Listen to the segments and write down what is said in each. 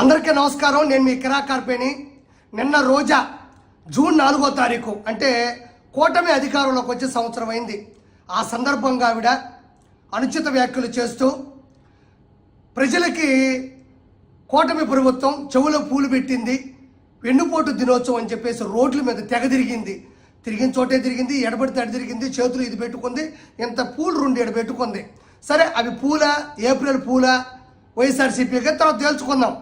అందరికీ నమస్కారం. నేను మీ కిరా కార్పేని నిన్న రోజా జూన్ నాలుగో తారీఖు అంటే కూటమి అధికారంలోకి వచ్చే సంవత్సరం అయింది. ఆ సందర్భంగా ఆవిడ అనుచిత వ్యాఖ్యలు చేస్తూ ప్రజలకి కూటమి ప్రభుత్వం చెవులో పూలు పెట్టింది వెన్నుపోటు దినోత్సవం అని చెప్పేసి రోడ్ల మీద తెగ తిరిగింది. తిరిగిన చోటే తిరిగింది ఎడబడితే అడి తిరిగింది చేతులు ఇది పెట్టుకుంది ఇంత పూలు రెండు ఎడ పెట్టుకుంది. సరే అవి పూల ఏప్రిల్ పూల వైఎస్ఆర్సీపీగా తర్వాత తేల్చుకుందాం.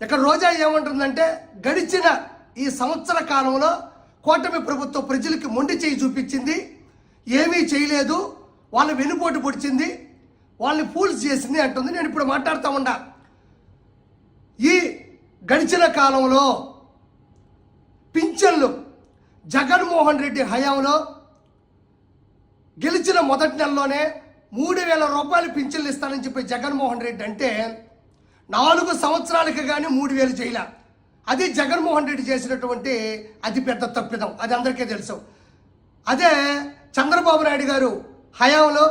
ఇక్కడ రోజా ఏమంటుందంటే గడిచిన ఈ సంవత్సర కాలంలో కూటమి ప్రభుత్వం ప్రజలకి మొండి చేయి చూపించింది ఏమీ చేయలేదు వాళ్ళ వెనుపోటు పొడిచింది వాళ్ళని ఫూల్స్ చేసింది అంటుంది. నేను ఇప్పుడు మాట్లాడుతూ ఉండా ఈ గడిచిన కాలంలో పింఛన్లు జగన్మోహన్ రెడ్డి హయాంలో గెలిచిన మొదటి నెలలోనే మూడు వేల రూపాయలు పింఛన్లు ఇస్తానని చెప్పి జగన్మోహన్ రెడ్డి అంటే నాలుగు సంవత్సరాలకి కానీ మూడు వేలు చేయలే. అది జగన్మోహన్ రెడ్డి చేసినటువంటి అతిపెద్ద తప్పిదం. అది అందరికీ తెలుసు. అదే చంద్రబాబు నాయుడు గారు హయాంలో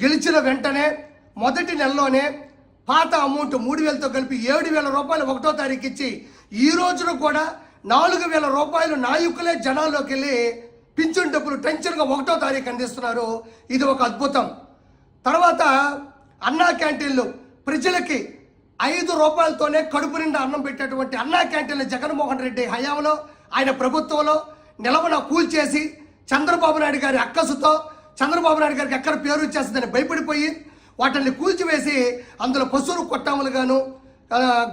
గెలిచిన వెంటనే మొదటి నెలలోనే పాత అమౌంట్ మూడు వేలతో కలిపి ఏడు వేల రూపాయలు ఒకటో తారీఖు ఇచ్చి ఈ రోజున కూడా నాలుగు వేల రూపాయలు నాయకులే జనాల్లోకి వెళ్ళి పింఛన్ డబ్బులు టెన్షన్గా ఒకటో తారీఖు అందిస్తున్నారు. ఇది ఒక అద్భుతం. తర్వాత అన్నా క్యాంటీన్లు ప్రజలకి ఐదు రూపాయలతోనే కడుపు నిండా అన్నం పెట్టేటువంటి అన్నా క్యాంటీన్లు జగన్మోహన్ రెడ్డి హయాంలో ఆయన ప్రభుత్వంలో నిలవన కూల్చేసి చంద్రబాబు నాయుడు గారి అక్కసుతో చంద్రబాబు నాయుడు గారికి ఎక్కడ పేరు వచ్చేస్తుందని భయపడిపోయి వాటిని కూల్చివేసి అందులో పశువులు కొట్టాములు గాను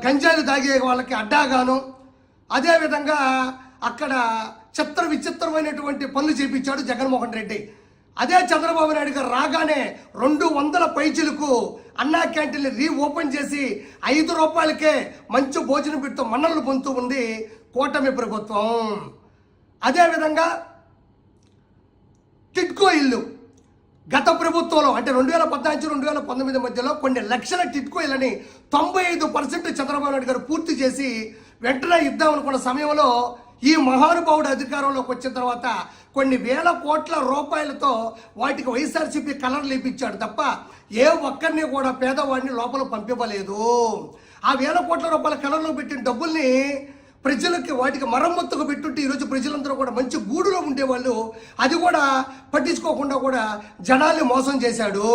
గంజాయిలు తాగే వాళ్ళకి అడ్డాగాను అదేవిధంగా అక్కడ చిత్ర విచిత్రమైనటువంటి పనులు చేపించాడు జగన్మోహన్ రెడ్డి. అదే చంద్రబాబు నాయుడు గారు రాగానే రెండు వందల పైచులకు అన్నా క్యాంటీన్ రీ ఓపెన్ చేసి ఐదు రూపాయలకే మంచి భోజనం పెడుతూ మన్నలు పొందుతూ ఉంది కూటమి ప్రభుత్వం. అదేవిధంగా టిట్కో ఇల్లు. గత ప్రభుత్వంలో అంటే రెండు వేల పద్నాలుగు రెండు వేల పంతొమ్మిది మధ్యలో కొన్ని లక్షల టిట్కో ఇళ్ళని తొంభై ఐదు పర్సెంట్ చంద్రబాబు నాయుడు గారు పూర్తి చేసి వెంటనే ఇద్దాం అనుకున్న సమయంలో ఈ మహానుభావుడు అధికారంలోకి వచ్చిన తర్వాత కొన్ని వేల కోట్ల రూపాయలతో వాటికి వైఎస్ఆర్సీపీ కలర్లు ఇప్పించాడు తప్ప ఏ ఒక్కరిని కూడా పేదవాడిని లోపల పంపివ్వలేదు. ఆ వేల కోట్ల రూపాయల కలర్లో పెట్టిన డబ్బుల్ని ప్రజలకి వాటికి మరమ్మత్తుకు పెట్టుంటే ఈరోజు ప్రజలందరూ కూడా మంచి గూడులో ఉండేవాళ్ళు. అది కూడా పట్టించుకోకుండా కూడా జనాల్ని మోసం చేశాడు.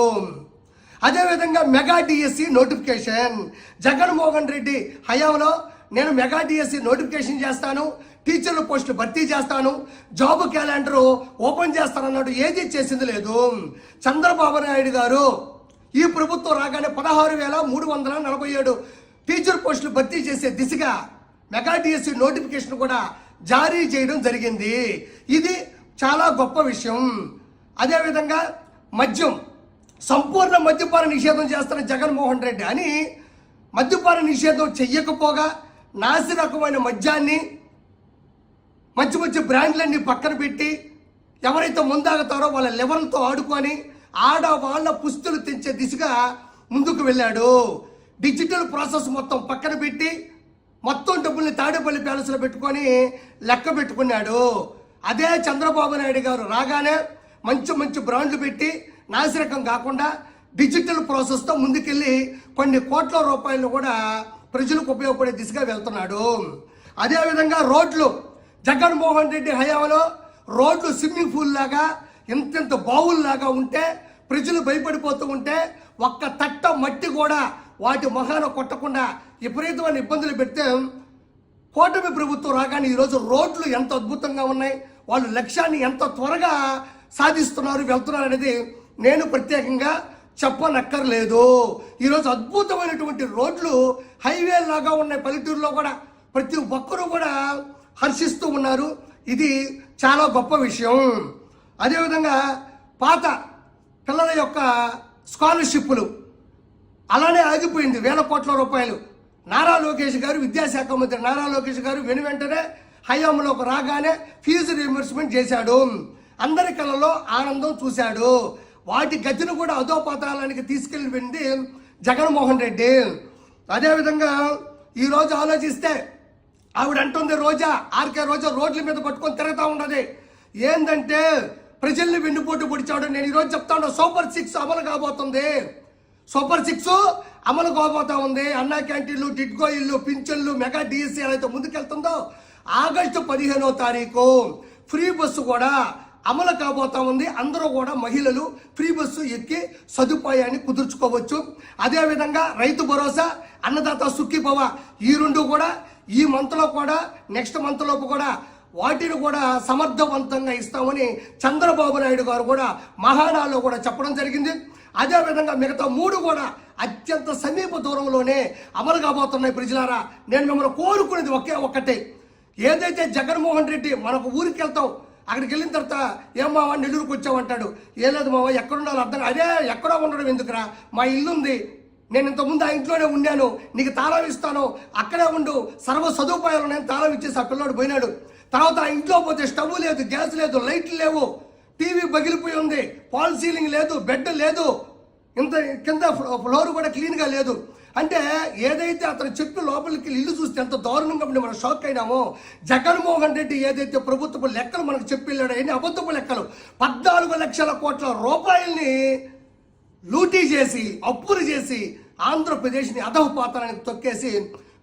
అదేవిధంగా mega DSC notification. Jaganmohan Reddy హయాంలో నేను మెగా డిఎస్సి నోటిఫికేషన్ చేస్తాను. టీచర్ల పోస్టులు భర్తీ చేస్తాను జాబ్ క్యాలెండర్ ఓపెన్ చేస్తానన్నాడు. ఏది చేసింది లేదు. చంద్రబాబు నాయుడు గారు ఈ ప్రభుత్వం రాగానే పదహారు వేల మూడు వందల నలభై ఏడు టీచర్ పోస్టులు భర్తీ చేసే దిశగా మెగా డిఎస్సి నోటిఫికేషన్ కూడా జారీ చేయడం జరిగింది. ఇది చాలా గొప్ప విషయం. అదేవిధంగా మద్యం సంపూర్ణ మద్యపాన నిషేధం చేస్తున్న జగన్మోహన్ రెడ్డి అని మద్యపాన నిషేధం చెయ్యకపోగా నాసి రకమైన మద్యాన్ని మంచి మంచి బ్రాండ్లన్నీ పక్కన పెట్టి ఎవరైతే ముందాగుతారో వాళ్ళ లెవెల్తో ఆడుకొని ఆడ వాళ్ళ పుస్తులు తెంచే దిశగా ముందుకు వెళ్ళాడు. డిజిటల్ ప్రాసెస్ మొత్తం పక్కన పెట్టి మొత్తం డబ్బుల్ని తాడేపల్లి ప్యాలెస్లో పెట్టుకొని లెక్క పెట్టుకున్నాడు. అదే చంద్రబాబు నాయుడు గారు రాగానే మంచి మంచి బ్రాండ్లు పెట్టి నాసిరకం కాకుండా డిజిటల్ ప్రాసెస్తో ముందుకెళ్ళి కొన్ని కోట్ల రూపాయలు కూడా ప్రజలకు ఉపయోగపడే దిశగా వెళ్తున్నాడు. అదేవిధంగా రోడ్లు జగన్మోహన్ రెడ్డి హయాంలో రోడ్లు స్విమ్మింగ్ పూల్ లాగా ఇంతింత బావుల్లాగా ఉంటే ప్రజలు భయపడిపోతూ ఉంటే ఒక్క తట్ట మట్టి కూడా వాటి మొహాన కొట్టకుండా విపరీతమైన ఇబ్బందులు పెడితే కూటమి ప్రభుత్వం రాగానే ఈరోజు రోడ్లు ఎంత అద్భుతంగా ఉన్నాయి వాళ్ళు లక్ష్యాన్ని ఎంత త్వరగా సాధిస్తున్నారు వెళ్తున్నారు అనేది నేను ప్రత్యేకంగా చెప్పనక్కర్లేదు. ఈరోజు అద్భుతమైనటువంటి రోడ్లు హైవే లాగా ఉన్నాయి పల్లెటూరులో కూడా ప్రతి ఒక్కరూ కూడా హర్షిస్తూ ఉన్నారు. ఇది చాలా గొప్ప విషయం. అదేవిధంగా పాత పిల్లల యొక్క స్కాలర్షిప్లు అలానే ఆగిపోయింది. వేల కోట్ల రూపాయలు. నారా లోకేష్ గారు విద్యాశాఖ మంత్రి నారా లోకేష్ గారు వెను వెంటనే హయాంలోకి రాగానే ఫీజు రియంబర్స్మెంట్ చేశాడు. అందరి కళ్ళలో ఆనందం చూశాడు. వాటి గతిని కూడా అధోపాతాలానికి తీసుకెళ్ళి జగన్మోహన్ రెడ్డి. అదేవిధంగా ఈరోజు ఆలోచిస్తే ఆవిడ అంటుంది రోజా ఆర్కే రోజా రోడ్ల మీద పట్టుకొని తిరుగుతూ ఉన్నది. ఏంటంటే ప్రజల్ని వెన్నుపోటు పొడిచాడు. నేను ఈరోజు చెప్తాను సూపర్ సిక్స్ అమలు కాబోతుంది. సూపర్ సిక్స్ అమలు కాబోతా ఉంది. అన్నా క్యాంటీన్లు టిట్కో ఇల్లు పింఛన్లు మెగా డిఎస్సీ అయితే ముందుకెళ్తుందో ఆగస్టు పదిహేనో తారీఖు ఫ్రీ బస్సు కూడా అమలు కాబోతా ఉంది. అందరూ కూడా మహిళలు ఫ్రీ బస్సు ఎక్కి సదుపాయాన్ని కుదుర్చుకోవచ్చు. అదేవిధంగా రైతు భరోసా అన్నదాత సుఖీభవ ఈ రెండు కూడా ఈ మంత్లో కూడా నెక్స్ట్ మంత్ లోపు కూడా వాటిని కూడా సమర్థవంతంగా ఇస్తామని చంద్రబాబు నాయుడు గారు కూడా మహానాల్లో కూడా చెప్పడం జరిగింది. అదేవిధంగా మిగతా మూడు కూడా అత్యంత సమీప దూరంలోనే అమలు కాబోతున్నాయి ప్రజలారా నేను మిమ్మల్ని కోరుకునేది ఒకే ఒక్కటే. ఏదైతే జగన్మోహన్ రెడ్డి మనకు ఊరికి వెళ్తాం అక్కడికి వెళ్ళిన తర్వాత ఏం మావా నెల్లూరుకు వచ్చావంటాడు ఏ లేదు మావా ఎక్కడుండాలో అర్థం అదే ఎక్కడో ఉండడం ఎందుకురా? మా ఇల్లు ఉంది నేను ఇంతకుముందు ఆ ఇంట్లోనే ఉన్నాను నీకు తాళం ఇస్తాను అక్కడే ఉండు సర్వ సదుపాయాలు నేను తాళం ఇచ్చేసి ఆ పిల్లోడు పోయినాడు. తర్వాత ఆ ఇంట్లో పోతే స్టవ్ లేదు గ్యాస్ లేదు లైట్లు లేవు టీవీ పగిలిపోయి ఉంది పాల్ సీలింగ్ లేదు బెడ్ లేదు ఇంత కింద ఫ్లో- ఫ్లోర్ కూడా క్లీన్గా లేదు. అంటే ఏదైతే అతను చెప్పి లోపలికి ఇల్లు చూస్తే ఎంత దారుణంగా ఉండి మనం షాక్ అయినామో జగన్మోహన్ రెడ్డి ఏదైతే ప్రభుత్వపు లెక్కలు మనకు చెప్పి వెళ్ళాడో ఎన్ని అబద్ధపు లెక్కలు పద్నాలుగు లక్షల కోట్ల రూపాయల్ని లూటీ చేసి అప్పులు చేసి ఆంధ్రప్రదేశ్ని అధహపాతాలని తొక్కేసి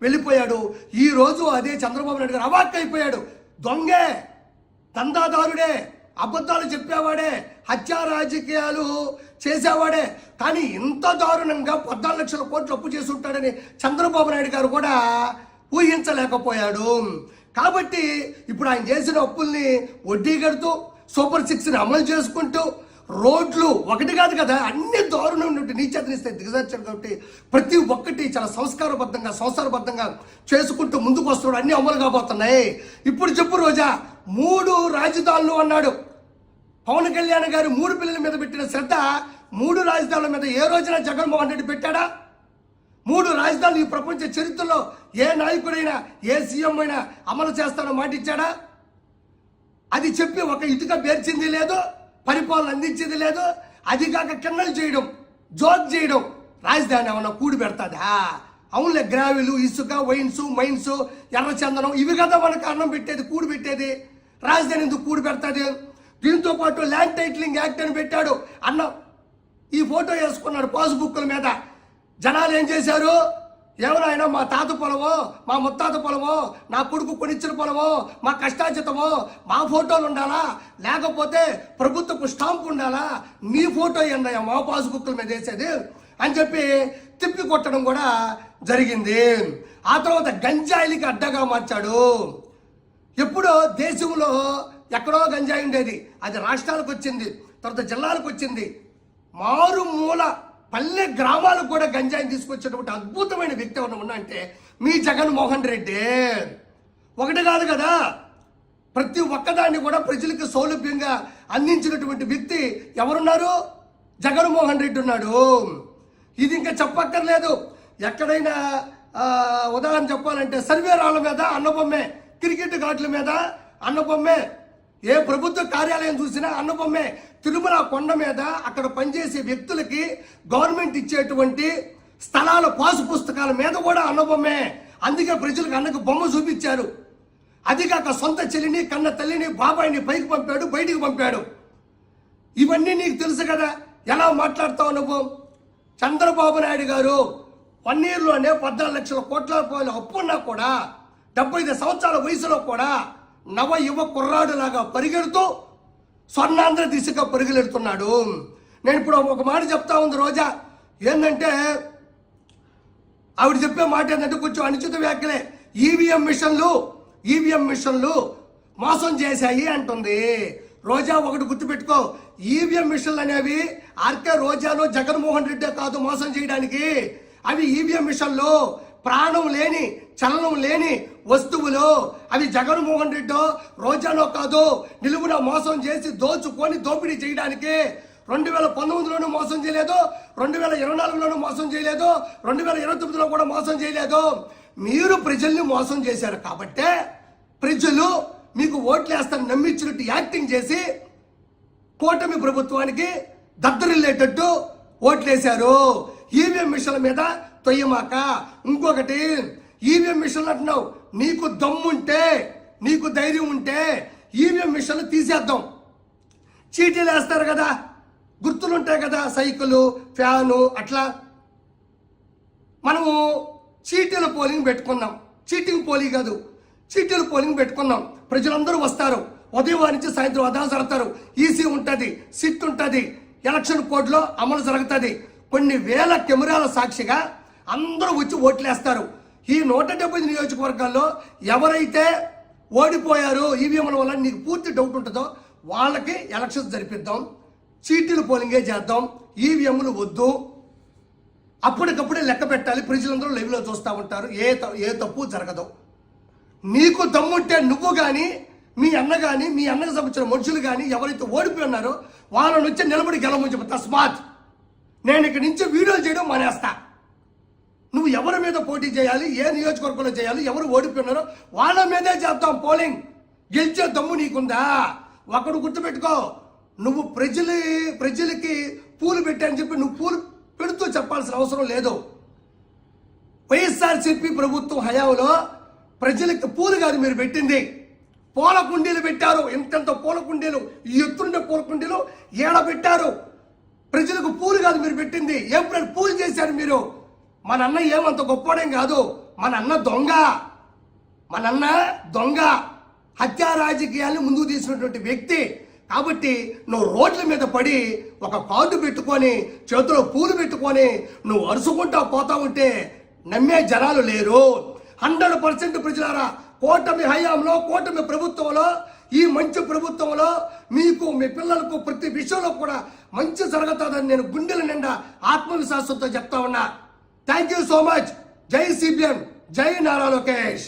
వెళ్ళిపోయాడు. ఈ రోజు అదే చంద్రబాబు నాయుడు గారు అవాక్కైపోయాడు దొంగే దందాదారుడే అబద్ధాలు చెప్పేవాడే హత్యా రాజకీయాలు చేసేవాడే. కానీ ఇంత దారుణంగా పద్నాలుగు లక్షల కోట్లు అప్పు చేసి ఉంటాడని చంద్రబాబు నాయుడు గారు కూడా ఊహించలేకపోయాడు. కాబట్టి ఇప్పుడు ఆయన చేసిన అప్పుల్ని వడ్డీ కడుతూ సూపర్ సిక్స్ని అమలు చేసుకుంటూ రోడ్లు ఒకటి కాదు కదా అన్ని దారుణం నుండి నీచేతనిస్తే దిగజార్చాడు కాబట్టి ప్రతి ఒక్కటి చాలా సంస్కారబద్ధంగా సంసారబద్ధంగా చేసుకుంటూ ముందుకు వస్తున్నాడు. అన్ని అమలు కాబోతున్నాయి. ఇప్పుడు చెప్పు రోజా మూడు రాజధానులు అన్నాడు. పవన్ కళ్యాణ్ గారు మూడు పిల్లల మీద పెట్టిన శ్రద్ధ మూడు రాజధానుల మీద ఏ రోజున జగన్మోహన్ రెడ్డి పెట్టాడా? మూడు రాజధానులు ఈ ప్రపంచ చరిత్రలో ఏ నాయకుడైనా ఏ సీఎం అయినా అమలు చేస్తానో మాటిచ్చాడా? అది చెప్పి ఒక ఇటుక పేర్చింది లేదు. పరిపాలన అందించేది లేదు. అది కాక కిన్నలు చేయడం జోక్ చేయడం. రాజధాని ఏమన్నా కూడి పెడతాదా? అవునులే గ్రావిలు ఇసుక వైన్స్ మైన్స్ ఎర్రచందనం ఇవి కదా మనకు అన్నం పెట్టేది కూడి పెట్టేది. రాజధాని ఎందుకు కూడి పెడతాది? దీంతో పాటు ల్యాండ్ టైటిలింగ్ యాక్ట్ అని పెట్టాడు. అన్నం ఈ ఫోటో వేసుకున్నాడు పాస్బుక్ల మీద. జనాలు ఏం చేశారు? ఎవరైనా మా తాత పొలమో మా ముత్తాత పొలమో నా కొడుకు కొనిచ్చిన పొలమో మా కష్టాజితమో మా ఫోటోలు ఉండాలా? లేకపోతే ప్రభుత్వపు స్టాంప్ ఉండాలా? మీ ఫోటో ఏందయ్యా? మా పాస్బుక్ల మీద వేసేది అని చెప్పి తిప్పి కొట్టడం కూడా జరిగింది. ఆ తర్వాత గంజాయిలకి అడ్డగా మార్చాడు. ఎప్పుడో దేశంలో ఎక్కడో గంజాయి ఉండేది. అది రాష్ట్రాలకు వచ్చింది తర్వాత జిల్లాలకు వచ్చింది. మారుమూల పల్లె గ్రామాలకు కూడా గంజాయిని తీసుకొచ్చేటువంటి అద్భుతమైన వ్యక్తి ఎవరైనా ఉన్నా అంటే మీ జగన్మోహన్ రెడ్డి. ఒకటి కాదు కదా. ప్రతి ఒక్కదాన్ని కూడా ప్రజలకు సౌలభ్యంగా అందించినటువంటి వ్యక్తి ఎవరున్నారు? జగన్మోహన్ రెడ్డి ఉన్నాడు. ఇది ఇంకా చెప్పక్కర్లేదు. ఎక్కడైనా ఉదాహరణ చెప్పాలంటే సర్వే రాళ్ళ మీద అన్నబొమ్మే క్రికెట్ ఘాట్ల మీద అన్నబొమ్మే ఏ ప్రభుత్వ కార్యాలయం చూసినా అన్నపమ్మే తిరుమల కొండ మీద అక్కడ పనిచేసే వ్యక్తులకి గవర్నమెంట్ ఇచ్చేటువంటి స్థలాల పాసు పుస్తకాల మీద కూడా అన్నబొమ్మే. అందుకే ప్రజలకు అన్నకు బొమ్మ చూపించారు. అది కాక సొంత చెల్లిని కన్న తల్లిని బాబాయిని పైకి పంపాడు బయటికి పంపాడు. ఇవన్నీ నీకు తెలుసు కదా. ఎలా మాట్లాడతావు నువ్వు? చంద్రబాబు నాయుడు గారు వన్ ఇయర్లోనే పద్నాలుగు లక్షల కోట్ల రూపాయలు అప్పున్నా కూడా డెబ్బై ఐదు సంవత్సరాల వయసులో కూడా నవ యువ కుర్రాడులాగా పరిగెడుతూ స్వర్ణాంధ్ర దిశగా పరుగులెడుతున్నాడు నేను ఇప్పుడు ఒక మాట చెప్తా ఉంది రోజా. ఏంటంటే ఆవిడ చెప్పే మాట ఏంటంటే కొంచెం అనుచిత వ్యాఖ్యలే. ఈవీఎం మిషన్లు ఈవీఎం మిషన్లు మోసం చేశాయి అంటుంది. రోజా ఒకటి గుర్తుపెట్టుకో. ఈవీఎం మిషన్లు అనేవి ఆర్కే రోజాలో జగన్మోహన్ రెడ్డి కాదు మోసం చేయడానికి. అవి ఈవీఎం మిషన్లు. ప్రాణం లేని చలనం లేని వస్తువులు. అవి జగన్మోహన్ రెడ్డో రోజానో కాదు నిలువున మోసం చేసి దోచుకొని దోపిడీ చేయడానికి రెండు వేల పంతొమ్మిదిలోనూ మోసం చేయలేదు రెండు వేల ఇరవై నాలుగులోనూ మోసం చేయలేదు రెండు వేల ఇరవై తొమ్మిదిలో కూడా మోసం చేయలేదు. మీరు ప్రజల్ని మోసం చేశారు కాబట్టే ప్రజలు మీకు ఓట్లు వేస్తారని నమ్మించినట్టు యాక్టింగ్ చేసి కూటమి ప్రభుత్వానికి దద్దరిల్లేటట్టు ఓట్లేశారు. ఈవీఎం మిషన్ల మీద తొయ్యమాక ఇంకొకటి ఈవీఎం మిషన్లు అంటున్నావు. నీకు దమ్ముంటే నీకు ధైర్యం ఉంటే ఈవీఎం మిషన్లు తీసేద్దాం. చీటీలు వేస్తారు కదా గుర్తులు ఉంటాయి కదా సైకిలు ఫ్యాను అట్లా. మనము చీటీల పోలింగ్ పెట్టుకున్నాం. చీటింగ్ పోలింగ్ కాదు చీటీల పోలింగ్ పెట్టుకున్నాం. ప్రజలందరూ వస్తారు. ఉదయం నుంచి సాయంత్రం అదా జరుగుతారు. ఈసీ ఉంటుంది సిట్ ఉంటుంది ఎలక్షన్ కోడ్లో అమలు జరుగుతుంది. కొన్ని వేల కెమెరాల సాక్షిగా అందరూ వచ్చి ఓట్లేస్తారు. ఈ నూట డెబ్బై ఐదు నియోజకవర్గాల్లో ఎవరైతే ఓడిపోయారో ఈవీఎంల వల్ల నీకు పూర్తి డౌట్ ఉంటుందో వాళ్ళకి ఎలక్షన్స్ జరిపిద్దాం. చీటీలు పోలింగే చేద్దాం. ఈవీఎంలు వద్దు. అప్పటికప్పుడే లెక్క పెట్టాలి. ప్రజలందరూ లైవ్లో చూస్తూ ఉంటారు. ఏ త- ఏ తప్పు జరగదు. నీకు దమ్ముంటే నువ్వు కానీ మీ అన్న కానీ మీ అన్నకు సంబంధించిన మనుషులు కానీ ఎవరైతే ఓడిపోయి ఉన్నారో వాళ్ళ నుంచి నిలబడి గెలవని చెప్పి తస్మాత్ నేను ఇక్కడి నుంచి వీడియోలు చేయడం మానేస్తా. మీద పోటీ చేయాలి ఏ నియోజకవర్గంలో చేయాలి ఎవరు ఓడిపోయినారో వాళ్ళ మీదే చేద్దాం పోలింగ్. గెలిచే దమ్ము నీకుందా? ఒకడు గుర్తుపెట్టుకో నువ్వు ప్రజలు ప్రజలకి పూలు పెట్టాయని చెప్పి నువ్వు పూలు పెడుతూ చెప్పాల్సిన అవసరం లేదు. వైఎస్ఆర్సీపీ ప్రభుత్వం హయాంలో ప్రజలకు పూలు కాదు మీరు పెట్టింది. పూల కుండీలు పెట్టారు ఇంతంత పూల కుండీలు ఈ ఎత్తుండే పూల కుండీలు ఏడ పెట్టారు? ప్రజలకు పూలు కాదు మీరు పెట్టింది. ఏప్రిల్ పూలు చేశారు మీరు. మన అన్న ఏమంత గొప్పవాడేం కాదు. మన అన్న దొంగ. మన అన్న దొంగ. హత్యా రాజకీయాన్ని ముందుకు తీసినటువంటి వ్యక్తి. కాబట్టి నువ్వు రోడ్ల మీద పడి ఒక కార్డు పెట్టుకొని చేతిలో పూలు పెట్టుకొని నువ్వు అరుచుకుంటా పోతా ఉంటే నమ్మే జనాలు లేరు. హండ్రెడ్ పర్సెంట్ ప్రజలారా కూటమి హయాంలో కూటమి ప్రభుత్వంలో ఈ మంచి ప్రభుత్వంలో మీకు మీ పిల్లలకు ప్రతి విషయంలో కూడా మంచి జరుగుతుందని నేను గుండెల నిండా ఆత్మవిశ్వాసంతో చెప్తా ఉన్నా. థ్యాంక్ యూ సో మచ్ జై సిపిఎం జై నారా లోకేష్